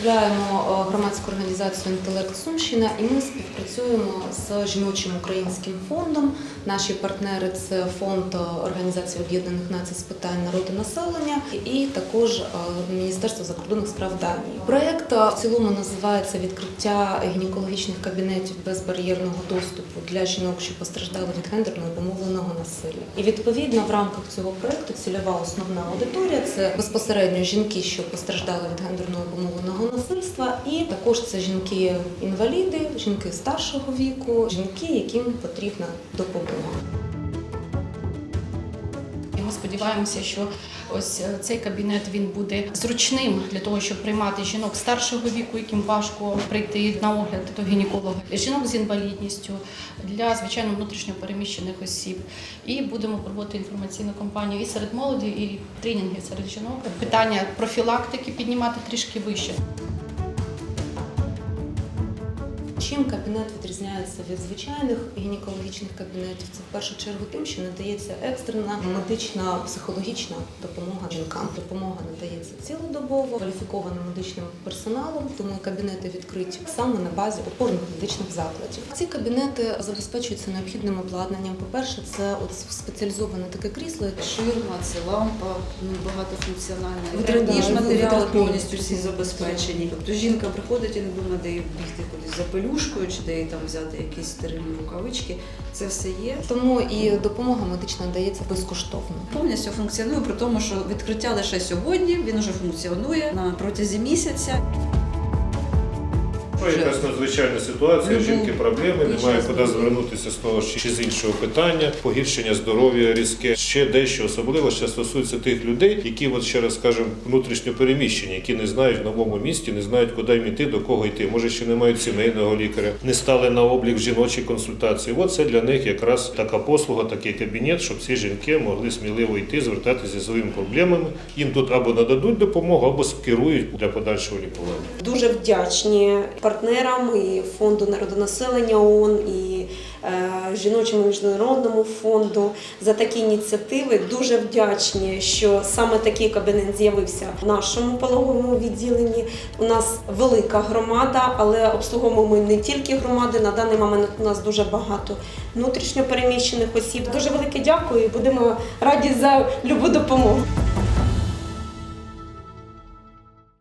представляємо е, громадську організацію Інтелект Сумщина і ми співпрацюємо з жіночим українським фондом. Наші партнери це фонд е, Організації Об'єднаних Націй з питань народу населення і також е, Міністерство закордонних справ Данії. Проект в цілому називається відкриття гінекологічних кабінетів безбар'єрного доступу для жінок, що постраждали від гендерно обумовленого насилля. І відповідно в рамках цього проекту цільова основна аудиторія це безпосередньо жінки, що постраждали від гендерно обумовленого насильства, і також це жінки-інваліди, жінки старшого віку, жінки, яким потрібна допомога. Ми сподіваємося, що ось е, цей кабінет він буде зручним для того, щоб приймати жінок старшого віку, яким важко прийти на огляд до гінеколога, жінок з інвалідністю для звичайно внутрішньо переміщених осіб. І будемо проводити інформаційну кампанію і серед молоді, і тренінги серед жінок. Питання профілактики піднімати трішки вище. Чим кабінет відрізняється від звичайних гінекологічних кабінетів? Це в першу чергу тим, що надається екстрена медична психологічна допомога жінкам. Допомога надається цілодобово кваліфікованим медичним персоналом, тому кабінети відкриті саме на базі опорних медичних закладів. Ці кабінети забезпечуються необхідним обладнанням. По-перше, це от спеціалізоване таке крісло, Ширма, це лампа, ну, багатофункціональна. Ніж матеріали повністю всі забезпечені. Тобто жінка приходить і не думає, де їй бігти кудись за пелюшкою, чи де їй там взяти якісь стерильні рукавички. Це все є. тому і допомога медична дається безкоштовно. Повністю функціонує, при тому, що відкриття лише сьогодні, він уже функціонує на протязі місяця. Ну, якась надзвичайна ситуація, Любов. жінки проблеми, Під немає куди звернутися з того чи з іншого питання, погіршення здоров'я різке, ще дещо особливо що стосується тих людей, які, от ще раз скажемо, внутрішньо переміщені, які не знають в новому місті, не знають, куди їм йти, до кого йти. Може, ще не мають сімейного лікаря, не стали на облік в жіночі консультації. От це для них якраз така послуга, такий кабінет, щоб ці жінки могли сміливо йти, звертатися зі своїми проблемами. Їм тут або нададуть допомогу, або скерують для подальшого лікування. Дуже вдячні партнерам і фонду народонаселення ООН, і е, жіночому міжнародному фонду за такі ініціативи. Дуже вдячні, що саме такий кабінет з'явився в нашому пологовому відділенні. У нас велика громада, але обслуговуємо ми не тільки громади. На даний момент у нас дуже багато внутрішньо переміщених осіб. Дуже велике дякую і будемо раді за любу допомогу.